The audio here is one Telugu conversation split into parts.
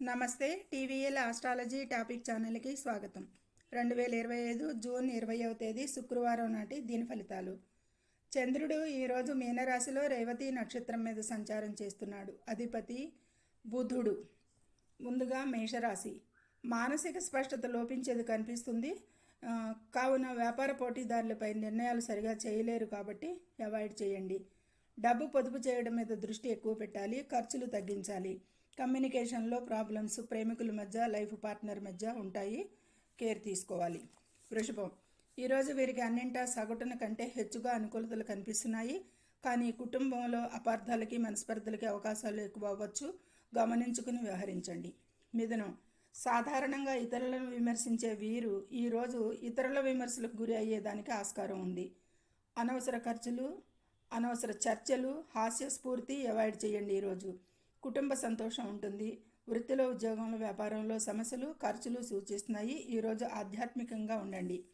నమస్తే టీవీఎల్ ఆస్ట్రాలజీ టాపిక్ ఛానల్కి స్వాగతం. రెండు వేల ఇరవై ఐదు జూన్ ఇరవైవ తేదీ శుక్రవారం నాటి దీని ఫలితాలు. చంద్రుడు ఈరోజు మీనరాశిలో రేవతి నక్షత్రం మీద సంచారం చేస్తున్నాడు. అధిపతి బుధుడు. ముందుగా మేషరాశి. మానసిక స్పష్టత లోపించేది కనిపిస్తుంది. కావున వ్యాపార పోటీదారులపై నిర్ణయాలు సరిగా చేయలేరు కాబట్టి అవాయిడ్ చేయండి. డబ్బు పొదుపు చేయడం మీద దృష్టి ఎక్కువ పెట్టాలి. ఖర్చులు తగ్గించాలి. కమ్యూనికేషన్లో ప్రాబ్లమ్స్ ప్రేమికుల మధ్య లైఫ్ పార్ట్నర్ మధ్య ఉంటాయి. కేర్ తీసుకోవాలి. వృషభం. ఈరోజు వీరికి అన్నింటా సగటున కంటే హెచ్చుగా అనుకూలతలు కనిపిస్తున్నాయి. కానీ కుటుంబంలో అపార్థాలకి మనస్పర్ధలకి అవకాశాలు ఎక్కువ అవ్వచ్చు. గమనించుకుని వ్యవహరించండి. మిథునం. సాధారణంగా ఇతరులను విమర్శించే వీరు ఈరోజు ఇతరుల విమర్శలకు గురి అయ్యేదానికి ఆస్కారం ఉంది. అనవసర ఖర్చులు అనవసర చర్చలు హాస్యస్ఫూర్తి అవాయిడ్ చేయండి ఈరోజు కుటుంబ సంతోషం ఉంటుంది. వృత్తిలో ఉద్యోగంలో వ్యాపారంలో సమస్యలు ఖర్చులు సూచిస్తున్నాయి. ఈరోజు ఆధ్యాత్మికంగా ఉండండి.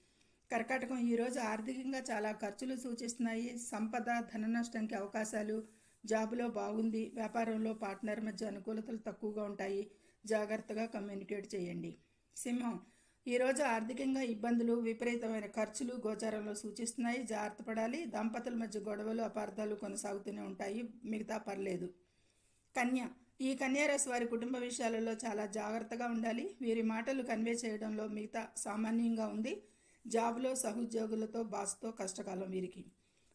కర్కాటకం ఈరోజు ఆర్థికంగా చాలా ఖర్చులు సూచిస్తున్నాయి. సంపద ధన నష్టంకి అవకాశాలు జాబులో బాగుంది వ్యాపారంలో పార్ట్నర్ మధ్య అనుకూలతలు తక్కువగా ఉంటాయి. జాగ్రత్తగా కమ్యూనికేట్ చేయండి. సింహం ఈరోజు ఆర్థికంగా ఇబ్బందులు విపరీతమైన ఖర్చులు గోచారంలో సూచిస్తున్నాయి. జాగ్రత్త పడాలి. దంపతుల మధ్య గొడవలు అపార్థాలు కొనసాగుతూనే ఉంటాయి. మిగతా పర్లేదు. కన్య. ఈ కన్యారాశి వారి కుటుంబ విషయాలలో చాలా జాగ్రత్తగా ఉండాలి. వీరి మాటలు కన్వే చేయడంలో మిగతా సామాన్యంగా ఉంది. జాబ్లో సహోద్యోగులతో బాస్తో కష్టకాలం వీరికి.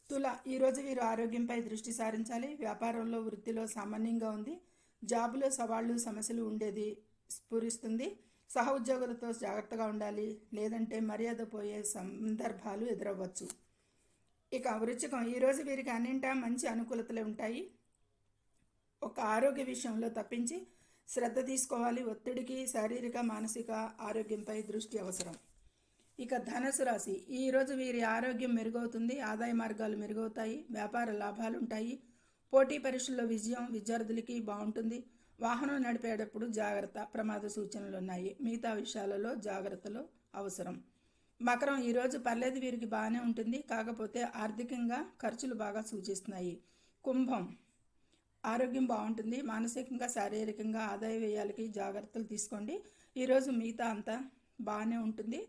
తుల ఈరోజు వీరు ఆరోగ్యంపై దృష్టి సారించాలి. వ్యాపారంలో వృత్తిలో సామాన్యంగా ఉంది. జాబులో సవాళ్ళు సమస్యలు ఉండేది స్ఫురిస్తుంది. సహోద్యోగులతో జాగ్రత్తగా ఉండాలి. లేదంటే మర్యాద పోయే సందర్భాలు ఎదురవ్వచ్చు. ఇక వృచ్చికం ఈరోజు వీరికి అన్నింటా మంచి అనుకూలతలు ఉంటాయి. ఒక ఆరోగ్య విషయంలో తప్పించి శ్రద్ధ తీసుకోవాలి. ఒత్తిడికి శారీరక మానసిక ఆరోగ్యంపై దృష్టి అవసరం. ఇక ధనుసు రాశి. ఈరోజు వీరి ఆరోగ్యం మెరుగవుతుంది. ఆదాయ మార్గాలు మెరుగవుతాయి. వ్యాపార లాభాలు ఉంటాయి పోటీ పరీక్షల్లో విజయం విద్యార్థులకి బాగుంటుంది. వాహనం నడిపేటప్పుడు జాగ్రత్త ప్రమాద సూచనలు ఉన్నాయి. మిగతా విషయాలలో జాగ్రత్తలు అవసరం. మకరం ఈరోజు పర్లేదు వీరికి బాగానే ఉంటుంది. కాకపోతే ఆర్థికంగా ఖర్చులు బాగా సూచిస్తున్నాయి. కుంభం. ఆరోగ్యం బాగుంటుంది. మానసికంగా శారీరకంగా ఆదాయ వ్యయాలకి జాగ్రత్తలు తీసుకోండి. ఈరోజు మిగతా అంతా బాగానే ఉంటుంది.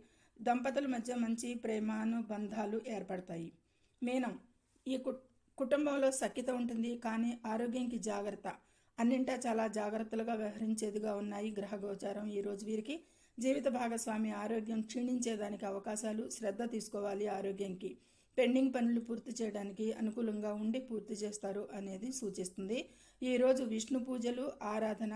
దంపతుల మధ్య మంచి ప్రేమానుబంధాలు ఏర్పడతాయి. మేనం ఈ కుటుంబంలో సఖ్యత ఉంటుంది. కానీ ఆరోగ్యంకి జాగ్రత్త. అన్నింటా చాలా జాగ్రత్తలుగా వ్యవహరించేదిగా ఉన్నాయి గ్రహ గోచారం ఈరోజు వీరికి. జీవిత భాగస్వామి ఆరోగ్యం క్షీణించేదానికి అవకాశాలు శ్రద్ధ తీసుకోవాలి ఆరోగ్యంకి. పెండింగ్ పనులు పూర్తి చేయడానికి అనుకూలంగా ఉండి పూర్తి చేస్తారు అనేది సూచిస్తుంది. ఈరోజు విష్ణు పూజలు ఆరాధన